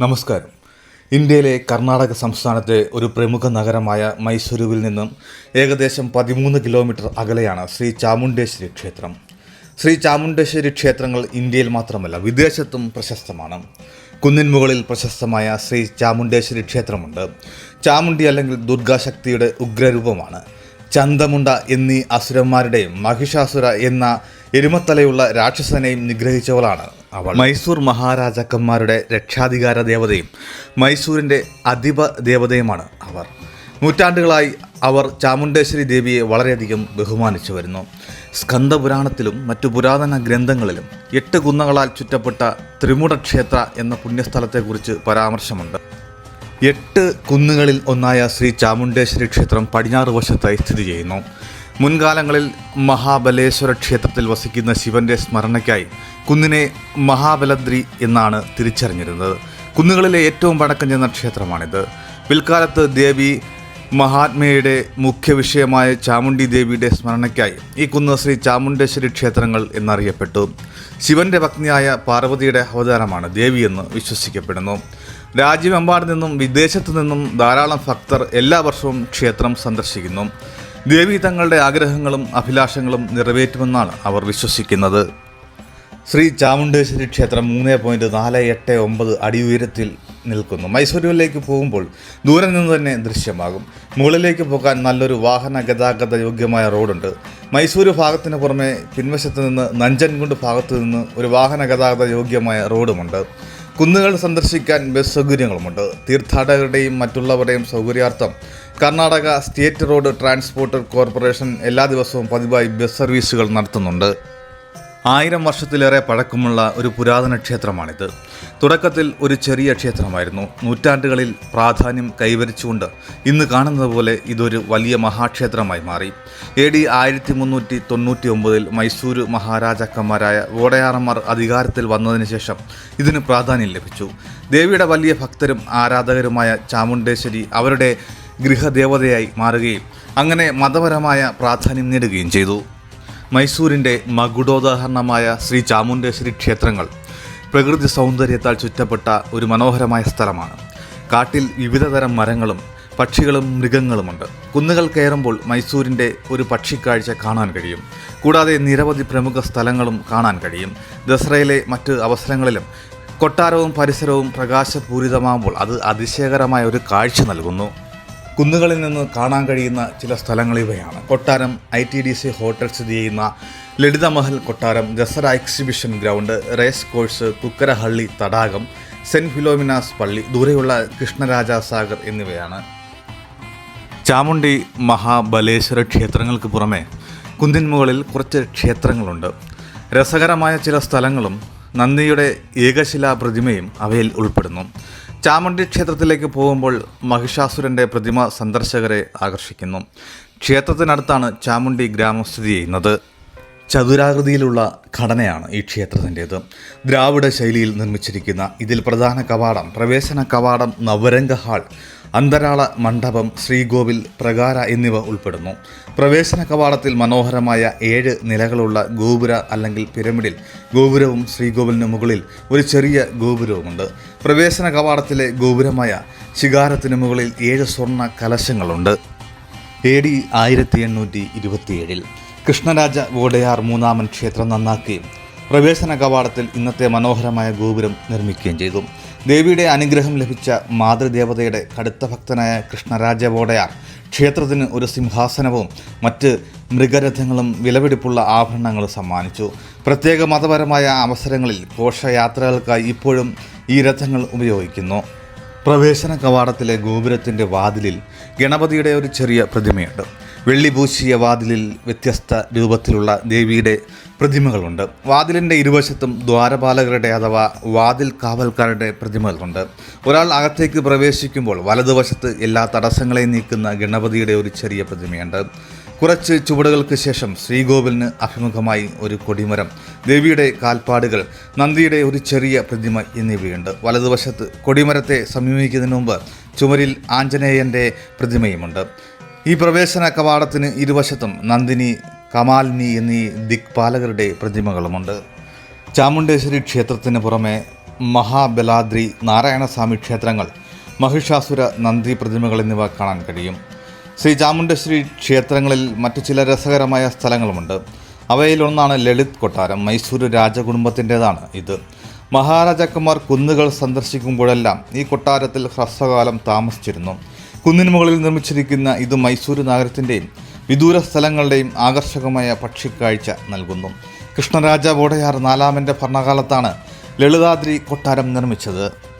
നമസ്കാരം. ഇന്ത്യയിലെ കർണാടക സംസ്ഥാനത്തെ ഒരു പ്രമുഖ നഗരമായ മൈസൂരുവിൽ നിന്നും ഏകദേശം പതിമൂന്ന് കിലോമീറ്റർ അകലെയാണ് ശ്രീ ചാമുണ്ടേശ്വരി ക്ഷേത്രം. ശ്രീ ചാമുണ്ടേശ്വരി ക്ഷേത്രങ്ങൾ ഇന്ത്യയിൽ മാത്രമല്ല വിദേശത്തും പ്രശസ്തമാണ്. കുന്നിൻ മുകളിൽ പ്രശസ്തമായ ശ്രീ ചാമുണ്ടേശ്വരി ക്ഷേത്രമുണ്ട്. ചാമുണ്ടി അല്ലെങ്കിൽ ദുർഗാശക്തിയുടെ ഉഗ്രരൂപമാണ്. ചന്തമുണ്ട എന്നീ അസുരന്മാരുടെയും മഹിഷാസുര എന്ന എരുമത്തലയുള്ള രാക്ഷസനെയും നിഗ്രഹിച്ചവളാണ് അവൾ. മൈസൂർ മഹാരാജാക്കന്മാരുടെ രക്ഷാധികാര ദേവതയും മൈസൂരിന്റെ അധിപ ദേവതയുമാണ് അവർ. നൂറ്റാണ്ടുകളായി അവർ ചാമുണ്ടേശ്വരി ദേവിയെ വളരെയധികം ബഹുമാനിച്ചു വരുന്നു. സ്കന്ദപുരാണത്തിലും മറ്റു പുരാതന ഗ്രന്ഥങ്ങളിലും എട്ട് കുന്നകളാൽ ചുറ്റപ്പെട്ട ത്രിമുട ക്ഷേത്ര എന്ന പുണ്യസ്ഥലത്തെക്കുറിച്ച് പരാമർശമുണ്ട്. എട്ട് കുന്നുകളിൽ ഒന്നായ ശ്രീ ചാമുണ്ടേശ്വരി ക്ഷേത്രം പടിഞ്ഞാറ് വശത്തായി സ്ഥിതി ചെയ്യുന്നു. മുൻകാലങ്ങളിൽ മഹാബലേശ്വര ക്ഷേത്രത്തിൽ വസിക്കുന്ന ശിവന്റെ സ്മരണയ്ക്കായി കുന്നിനെ മഹാബലദ്രി എന്നാണ് തിരിച്ചറിഞ്ഞിരുന്നത്. കുന്നുകളിലെ ഏറ്റവും പഴക്കം ചെന്ന ക്ഷേത്രമാണിത്. പിൽക്കാലത്ത് ദേവി മഹാത്മയുടെ മുഖ്യ വിഷയമായ ചാമുണ്ടി ദേവിയുടെ സ്മരണയ്ക്കായി ഈ കുന്ന് ശ്രീ ചാമുണ്ടേശ്വരി ക്ഷേത്രങ്ങൾ എന്നറിയപ്പെട്ടു. ശിവന്റെ പത്നിയായ പാർവതിയുടെ അവതാരമാണ് എന്ന് വിശ്വസിക്കപ്പെടുന്നു. രാജ്യമെമ്പാട് നിന്നും വിദേശത്തു നിന്നും ധാരാളം ഭക്തർ എല്ലാ വർഷവും ക്ഷേത്രം സന്ദർശിക്കുന്നു. ദേവി തങ്ങളുടെ ആഗ്രഹങ്ങളും അഭിലാഷങ്ങളും നിറവേറ്റുമെന്നാണ് അവർ വിശ്വസിക്കുന്നത്. ശ്രീ ചാമുണ്ടേശ്വരി ക്ഷേത്രം മൂന്ന് പോയിന്റ് നാല് എട്ട് ഒമ്പത് അടി ഉയരത്തിൽ നിൽക്കുന്നു. മൈസൂരുവിലേക്ക് പോകുമ്പോൾ ദൂരെ നിന്ന് തന്നെ ദൃശ്യമാകും. മുകളിലേക്ക് പോകാൻ നല്ലൊരു വാഹന ഗതാഗത യോഗ്യമായ റോഡുണ്ട്. മൈസൂരു ഭാഗത്തിന് പുറമെ പിൻവശത്ത് നിന്ന് നഞ്ചൻകുണ്ട് ഭാഗത്ത് നിന്ന് ഒരു വാഹന ഗതാഗത യോഗ്യമായ റോഡുമുണ്ട്. കുന്നുകൾ സന്ദർശിക്കാൻ ബസ് സൗകര്യങ്ങളുമുണ്ട്. തീർത്ഥാടകരുടെയും മറ്റുള്ളവരുടെയും സൗകര്യാർത്ഥം Karnataka state road transport corporation എല്ലാ ദിവസവും പതിവായി ബസ് സർവീസുകൾ നടത്തുന്നുണ്ട്. ആയിരം വർഷത്തിലേറെ പഴക്കമുള്ള ഒരു പുരാതന ക്ഷേത്രമാണിത്. തുടക്കത്തിൽ ഒരു ചെറിയ ക്ഷേത്രമായിരുന്നു. നൂറ്റാണ്ടുകളിൽ പ്രാധാന്യം കൈവരിച്ചുകൊണ്ട് ഇന്ന് കാണുന്നത് പോലെ ഇതൊരു വലിയ മഹാക്ഷേത്രമായി മാറി. എ ഡി ആയിരത്തി മുന്നൂറ്റി തൊണ്ണൂറ്റി ഒമ്പതിൽ മൈസൂരു മഹാരാജാക്കന്മാരായ വോടയാറന്മാർ അധികാരത്തിൽ വന്നതിന് ശേഷം ഇതിന് പ്രാധാന്യം ലഭിച്ചു. ദേവിയുടെ വലിയ ഭക്തരും ആരാധകരുമായ ചാമുണ്ടേശ്വരി അവരുടെ ഗൃഹദേവതയായി മാറുകയും അങ്ങനെ മതപരമായ പ്രാധാന്യം നേടുകയും ചെയ്തു. മൈസൂരിന്റെ മകുടോദാഹരണമായ ശ്രീ ചാമുണ്ടേശ്വരി ക്ഷേത്രങ്ങൾ പ്രകൃതി സൗന്ദര്യത്താൽ ചുറ്റപ്പെട്ട ഒരു മനോഹരമായ സ്ഥലമാണ്. കാട്ടിൽ വിവിധതരം മരങ്ങളും പക്ഷികളും മൃഗങ്ങളുമുണ്ട്. കുന്നുകൾ കയറുമ്പോൾ മൈസൂരിന്റെ ഒരു പക്ഷിക്കാഴ്ച കാണാൻ കഴിയും. കൂടാതെ നിരവധി പ്രമുഖ സ്ഥലങ്ങളും കാണാൻ കഴിയും. ദസറയിലെ മറ്റ് അവസരങ്ങളിലും കൊട്ടാരവും പരിസരവും പ്രകാശപൂരിതമാകുമ്പോൾ അത് അതിശയകരമായ ഒരു കാഴ്ച നൽകുന്നു. കുന്നുകളിൽ നിന്ന് കാണാൻ കഴിയുന്ന ചില സ്ഥലങ്ങൾ ഇവയാണ്. കൊട്ടാരം I T D C hotel സ്ഥിതി ചെയ്യുന്ന ലളിതമഹൽ കൊട്ടാരം Dasara exhibition ground race course Kukkarahalli തടാകം സെന്റ് ഫിലോമിനാസ് പള്ളി ദൂരെയുള്ള കൃഷ്ണരാജാസാഗർ എന്നിവയാണ്. ചാമുണ്ടി മഹാബലേശ്വര ക്ഷേത്രങ്ങൾക്ക് പുറമെ കുന്നിൻ മുകളിൽ കുറച്ച് ക്ഷേത്രങ്ങളുണ്ട്. രസകരമായ ചില സ്ഥലങ്ങളും നന്ദിയുടെ ഏകശിലാ പ്രതിമയും അവയിൽ ഉൾപ്പെടുന്നു. ചാമുണ്ടി ക്ഷേത്രത്തിലേക്ക് പോകുമ്പോൾ മഹിഷാസുരന്റെ പ്രതിമ സന്ദർശകരെ ആകർഷിക്കുന്നു. ക്ഷേത്രത്തിനടുത്താണ് ചാമുണ്ടി ഗ്രാമം സ്ഥിതി ചെയ്യുന്നത്. ചതുരാകൃതിയിലുള്ള ഘടനയാണ് ഈ ക്ഷേത്രത്തിന്റേത്. ദ്രാവിഡ ശൈലിയിൽ നിർമ്മിച്ചിരിക്കുന്ന ഇതിൽ പ്രധാന കവാടം പ്രവേശന കവാടം നവരംഗ ഹാൾ അന്തരാള മണ്ഡപം ശ്രീകോവിൽ പ്രകാര എന്നിവ ഉൾപ്പെടുന്നു. പ്രവേശന കവാടത്തിൽ മനോഹരമായ ഏഴ് നിലകളുള്ള ഗോപുര അല്ലെങ്കിൽ പിരമിഡിൽ ഗോപുരവും ശ്രീകോവിലിന് മുകളിൽ ഒരു ചെറിയ ഗോപുരവുമുണ്ട്. പ്രവേശന കവാടത്തിലെ ഗോപുരമായ ശിഖാരത്തിന് മുകളിൽ ഏഴ് സ്വർണ കലശങ്ങളുണ്ട്. എ ഡി ആയിരത്തി എണ്ണൂറ്റി ഇരുപത്തിയേഴിൽ കൃഷ്ണരാജ വോഡയാർ മൂന്നാമൻ ക്ഷേത്രം നന്നാക്കുകയും പ്രവേശന കവാടത്തിൽ ഇന്നത്തെ മനോഹരമായ ഗോപുരം നിർമ്മിക്കുകയും ചെയ്തു. ദേവിയുടെ അനുഗ്രഹം ലഭിച്ച മാതൃദേവതയുടെ കടുത്ത ഭക്തനായ കൃഷ്ണരാജ വോഡയാർ ക്ഷേത്രത്തിന് ഒരു സിംഹാസനവും മറ്റ് മൃഗരഥങ്ങളും വിലപിടിപ്പുള്ള ആഭരണങ്ങളും സമ്മാനിച്ചു. പ്രത്യേക മതപരമായ അവസരങ്ങളിൽ ഘോഷയാത്രകൾക്കായി ഇപ്പോഴും ഈ രഥങ്ങൾ ഉപയോഗിക്കുന്നു. പ്രവേശന കവാടത്തിലെ ഗോപുരത്തിന്റെ വാതിലിൽ ഗണപതിയുടെ ഒരു ചെറിയ പ്രതിമയുണ്ട്. വെള്ളിപൂശിയ വാതിലിൽ വ്യത്യസ്ത രൂപത്തിലുള്ള ദേവിയുടെ പ്രതിമകളുണ്ട്. വാതിലിന്റെ ഇരുവശത്തും ദ്വാരപാലകരുടെ അഥവാ വാതിൽ കാവൽക്കാരുടെ പ്രതിമകളുണ്ട്. ഒരാൾ അകത്തേക്ക് പ്രവേശിക്കുമ്പോൾ വലതുവശത്ത് എല്ലാ തടസ്സങ്ങളെയും നീക്കുന്ന ഗണപതിയുടെ ഒരു ചെറിയ പ്രതിമയുണ്ട്. കുറച്ച് ചുവടുകൾക്ക് ശേഷം ശ്രീകോവിലിന് അഭിമുഖമായി ഒരു കൊടിമരം ദേവിയുടെ കാൽപ്പാടുകൾ നന്ദിയുടെ ഒരു ചെറിയ പ്രതിമ എന്നിവയുണ്ട്. വലതുവശത്ത് കൊടിമരത്തെ സമീപിക്കുന്നതിന് മുമ്പ് ചുമരിൽ ആഞ്ജനേയന്റെ പ്രതിമയുമുണ്ട്. ഈ പ്രവേശന കവാടത്തിന് ഇരുവശത്തും നന്ദിനി കമാലിനി എന്നീ ദിക്പാലകരുടെ പ്രതിമകളുമുണ്ട്. ചാമുണ്ടേശ്വരി ക്ഷേത്രത്തിന് പുറമെ മഹാബലാദ്രി നാരായണസ്വാമി ക്ഷേത്രങ്ങൾ മഹിഷാസുര നന്ദി പ്രതിമകൾ എന്നിവ കാണാൻ കഴിയും. ശ്രീ ചാമുണ്ടേശ്വരി ക്ഷേത്രങ്ങളിൽ മറ്റു ചില രസകരമായ സ്ഥലങ്ങളുമുണ്ട്. അവയിലൊന്നാണ് ലളിത് കൊട്ടാരം. മൈസൂർ രാജകുടുംബത്തിന്റെതാണ് ഇത്. മഹാരാജാക്കന്മാർ കുന്നുകൾ സന്ദർശിക്കുമ്പോഴെല്ലാം ഈ കൊട്ടാരത്തിൽ ഹ്രസ്വകാലം താമസിച്ചിരുന്നു. കുന്നിന് മുകളിൽ നിർമ്മിച്ചിരിക്കുന്ന ഇത് മൈസൂരു നഗരത്തിന്റെയും വിദൂര സ്ഥലങ്ങളുടെയും ആകർഷകമായ പക്ഷിക്കാഴ്ച നൽകുന്നു. കൃഷ്ണരാജ വോടയാർ നാലാമന്റെ ഭരണകാലത്താണ് ലളിതാദ്രി കൊട്ടാരം നിർമ്മിച്ചത്.